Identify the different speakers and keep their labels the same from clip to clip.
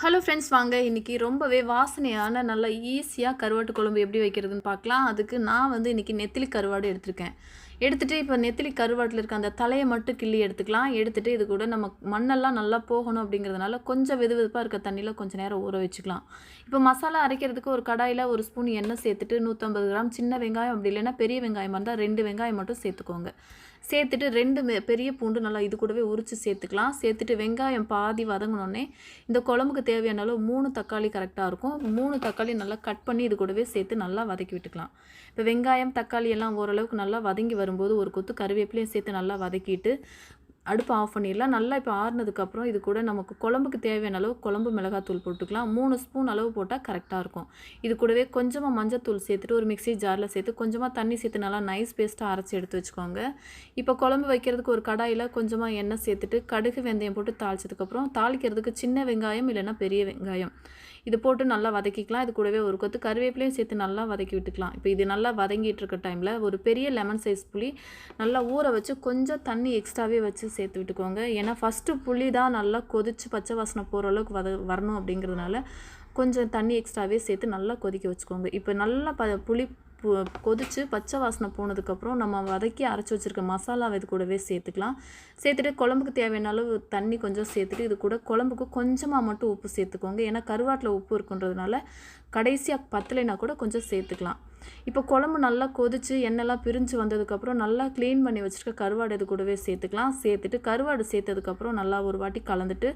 Speaker 1: Hello friends வாங்க. இன்றைக்கி ரொம்பவே வாசனையான நல்லா ஈஸியாக கருவாட்டு குழம்பு எப்படி வைக்கிறதுன்னு பார்க்கலாம். அதுக்கு நான் வந்து இன்றைக்கி நெத்திலி கருவாடு எடுத்திருக்கேன். எடுத்துகிட்டு இப்போ நெத்திலி கருவாட்டில் இருக்க அந்த தலையை மட்டும் கிள்ளி எடுத்துக்கலாம். எடுத்துகிட்டு இது கூட நம்ம மண்ணெல்லாம் நல்லா போகணும் அப்படிங்கிறதுனால கொஞ்சம் வெது வெதுப்பாக இருக்க தண்ணியில் கொஞ்சம் நேரம் ஊற வச்சுக்கலாம். இப்போ மசாலா அரைக்கிறதுக்கு ஒரு கடாயில் ஒரு ஸ்பூன் எண்ணெய் சேர்த்துட்டு நூற்றம்பது கிராம் சின்ன வெங்காயம் அப்படி இல்லைன்னா பெரிய வெங்காயமாக இருந்தால் ரெண்டு வெங்காயம் மட்டும் சேர்த்துக்கோங்க. சேர்த்துட்டு ரெண்டு பெரிய பூண்டு நல்லா இது கூடவே உரித்து சேர்த்துக்கலாம். சேர்த்துட்டு வெங்காயம் பாதி வதங்கினோடனே இந்த குழம்புக்கு தேவையான அளவு மூணு தக்காளி கரெக்டாக இருக்கும். மூணு தக்காளி நல்லா கட் பண்ணி இது கூடவே சேர்த்து நல்லா வதக்கி விட்டுக்கலாம். இப்போ வெங்காயம் தக்காளி எல்லாம் ஓரளவுக்கு நல்லா வதங்கி வரும்போது ஒரு கொத்து கருவேப்பிலையும் சேர்த்து நல்லா வதக்கிட்டு அடுப்பு ஆஃப் பண்ணிடலாம். நல்லா இப்போ ஆறுனதுக்கப்புறம் இது கூட நமக்கு குழம்புக்கு தேவையான அளவு குழம்பு மிளகாத்தூள் போட்டுக்கலாம். மூணு ஸ்பூன் அளவு போட்டால் கரெக்டாக இருக்கும். இது கூடவே கொஞ்சமாக மஞ்சத்தூள் சேர்த்துட்டு ஒரு மிக்சி ஜாரில் சேர்த்து கொஞ்சமாக தண்ணி சேர்த்து நல்லா நைஸ் பேஸ்ட்டாக அரைச்சி எடுத்து வச்சுக்கோங்க. இப்போ குழம்பு வைக்கிறதுக்கு ஒரு கடாயில் கொஞ்சமாக எண்ணெய் சேர்த்துட்டு கடுகு வெந்தயம் போட்டு தாளிச்சதுக்கப்புறம் தாளிக்கிறதுக்கு சின்ன வெங்காயம் இல்லைன்னா பெரிய வெங்காயம். இது போட்டு நல்லா வதக்கிக்கலாம். இது கூடவே ஒரு கொத்து கருவேப்பிலையும் சேர்த்து நல்லா வதக்கி விட்டுக்கலாம். இப்போ இது நல்லா வதங்கிட்டு இருக்க டைமில் ஒரு பெரிய லெமன் சைஸ் புளி நல்லா ஊற வச்சு கொஞ்சம் தண்ணி எக்ஸ்ட்ராவே வச்சு சேர்த்து விட்டுக்கோங்க. ஏன்னா ஃபஸ்ட்டு புளி தான் நல்லா கொதித்து பச்சை வாசனை போகிற அளவுக்கு வத வரணும் அப்படிங்கிறதுனால கொஞ்சம் தண்ணி எக்ஸ்ட்ராவே சேர்த்து நல்லா கொதிக்க வச்சுக்கோங்க. இப்போ நல்லா ப புளி கொதித்து பச்சை வாசனை போனதுக்கப்புறம் நம்ம வதக்கி அரைச்சி வச்சுருக்க மசாலாவை இது கூடவே சேர்த்துக்கலாம். சேர்த்துட்டு குழம்புக்கு தேவையான அளவு தண்ணி கொஞ்சம் சேர்த்துட்டு இது கூட குழம்புக்கு கொஞ்சமாக மட்டும் உப்பு சேர்த்துக்கோங்க. ஏன்னா கருவாட்டில் உப்பு இருக்குன்றதுனால கடைசியாக பத்தலைனா கூட கொஞ்சம் சேர்த்துக்கலாம். இப்போ குழம்பு நல்லா கொதித்து எண்ணெய்லாம் பிரிஞ்சு வந்ததுக்கப்புறம் நல்லா க்ளீன் பண்ணி வச்சுருக்க கருவாடு இது கூடவே சேர்த்துக்கலாம். சேர்த்துட்டு கருவாடு சேர்த்ததுக்கப்புறம் நல்லா ஒரு வாட்டி கலந்துட்டு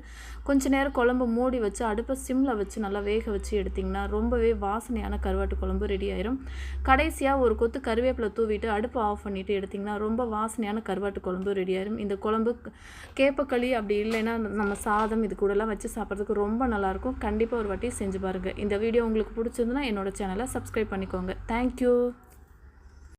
Speaker 1: கொஞ்ச நேரம் குழம்பு மூடி வச்சு அடுப்பை சிம்மில் வச்சு நல்லா வேக வச்சு எடுத்திங்கன்னா ரொம்பவே வாசனையான கருவாட்டு குழம்பு ரெடி ஆயிரும். கடைசியாக ஒரு கொத்து கருவேப்பிலை தூவிட்டு அடுப்பை ஆஃப் பண்ணிவிட்டு எடுத்திங்கன்னா ரொம்ப வாசனையான கருவாட்டு குழம்பு ரெடி ஆயிரும். இந்த குழம்பு கேப்பக்களி அப்படி இல்லைன்னா நம்ம சாதம் இது கூடலாம் வச்சு சாப்பிட்றதுக்கு ரொம்ப நல்லாயிருக்கும் கண்டிப்பாக ஒரு வாட்டி செஞ்சு பாருங்கள் இந்த வீடியோ உங்களுக்கு பிடிச்சிருந்துன்னா என்னோட சேனலை சப்ஸ்கிரைப் பண்ணிக்கோங்க. Thank you.